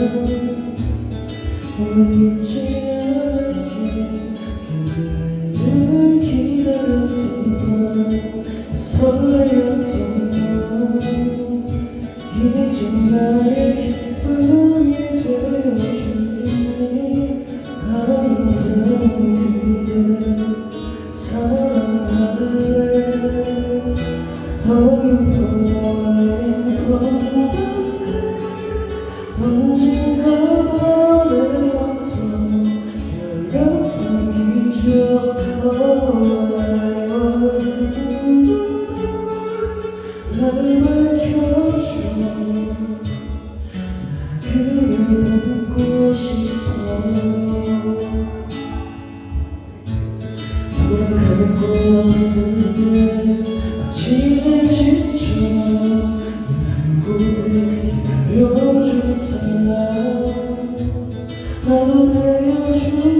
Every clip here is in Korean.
음, 오늘 빛이 그를 보고 싶어. 돌아가는 곳 없을 듯 아침에 지쳐 한 곳에 기다려준 사람 널 알려준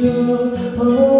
you. Oh.